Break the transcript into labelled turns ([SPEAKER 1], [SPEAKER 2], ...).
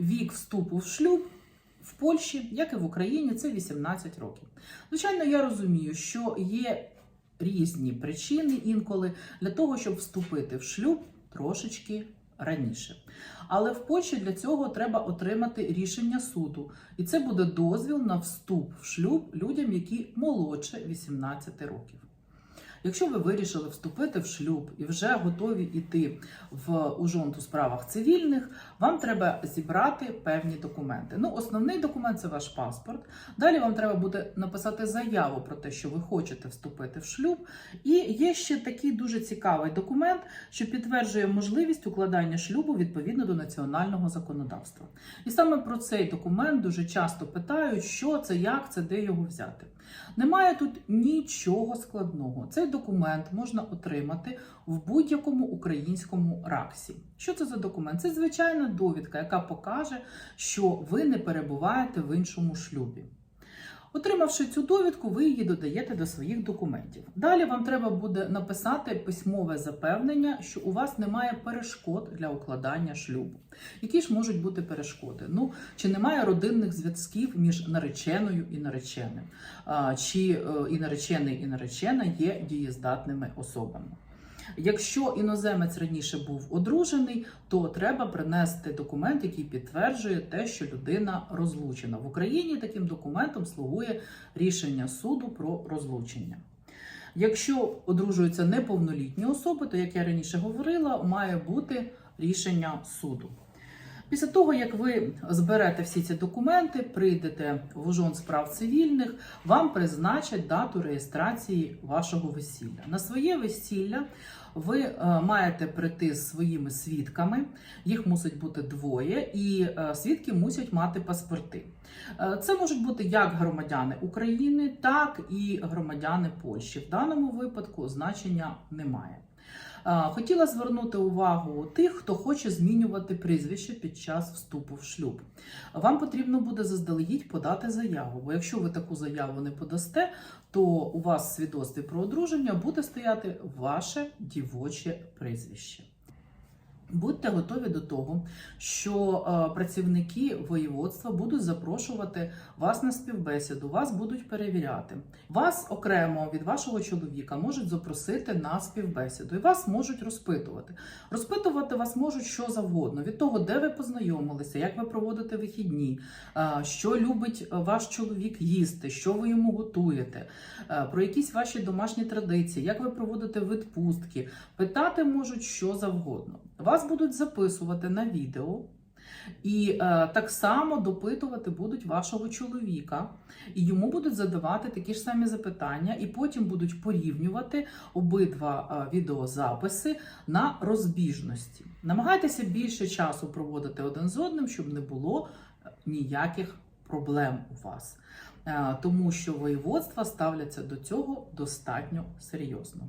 [SPEAKER 1] вік вступу в шлюб в Польщі, як і в Україні, це 18 років. Звичайно, я розумію, що є різні причини інколи для того, щоб вступити в шлюб трошечки раніше. Але в Польщі для цього треба отримати рішення суду, і це буде дозвіл на вступ в шлюб людям, які молодше 18 років. Якщо ви вирішили вступити в шлюб і вже готові йти в ужонт у справах цивільних, вам треба зібрати певні документи. Ну, основний документ це ваш паспорт. Далі вам треба буде написати заяву про те, що ви хочете вступити в шлюб. І є ще такий дуже цікавий документ, що підтверджує можливість укладання шлюбу відповідно до національного законодавства. І саме про цей документ дуже часто питають, що це, як це, де його взяти. Немає тут нічого складного. Цей документ можна отримати в будь-якому українському раксі. Що це за документ? Це звичайна довідка, яка покаже, що ви не перебуваєте в іншому шлюбі. Отримавши цю довідку, ви її додаєте до своїх документів. Далі вам треба буде написати письмове запевнення, що у вас немає перешкод для укладання шлюбу. Які ж можуть бути перешкоди? Ну, чи немає родинних зв'язків між нареченою і нареченим, чи е, і наречений, і наречена є дієздатними особами. Якщо іноземець раніше був одружений, то треба принести документ, який підтверджує те, що людина розлучена. В Україні таким документом слугує рішення суду про розлучення. Якщо одружуються неповнолітні особи, то як я раніше говорила, має бути рішення суду. Після того, як ви зберете всі ці документи, прийдете в ужон справ цивільних, вам призначать дату реєстрації вашого весілля. На своє весілля ви е, маєте прийти з своїми свідками, їх мусить бути двоє, і е, свідки мусять мати паспорти. Е, Це можуть бути як громадяни України, так і громадяни Польщі. В даному випадку значення немає. Хотіла звернути увагу тих, хто хоче змінювати прізвище під час вступу в шлюб. Вам потрібно буде заздалегідь подати заяву, бо якщо ви таку заяву не подасте, то у вас в свідоцтві про одруження буде стояти ваше дівоче прізвище. Будьте готові до того, що е, працівники воєводства будуть запрошувати вас на співбесіду, вас будуть перевіряти. Вас окремо від вашого чоловіка можуть запросити на співбесіду і вас можуть розпитувати. Розпитувати вас можуть що завгодно від того, де ви познайомилися, як ви проводите вихідні, е, що любить ваш чоловік їсти, що ви йому готуєте, е, про якісь ваші домашні традиції, як ви проводите відпустки. Питати можуть що завгодно. Вас будуть записувати на відео. І е, так само допитувати будуть вашого чоловіка, і йому будуть задавати такі ж самі запитання, і потім будуть порівнювати обидва е, відеозаписи на розбіжності. Намагайтеся більше часу проводити один з одним, щоб не було е, ніяких проблем у вас, Е, тому що воєводства ставляться до цього достатньо серйозно.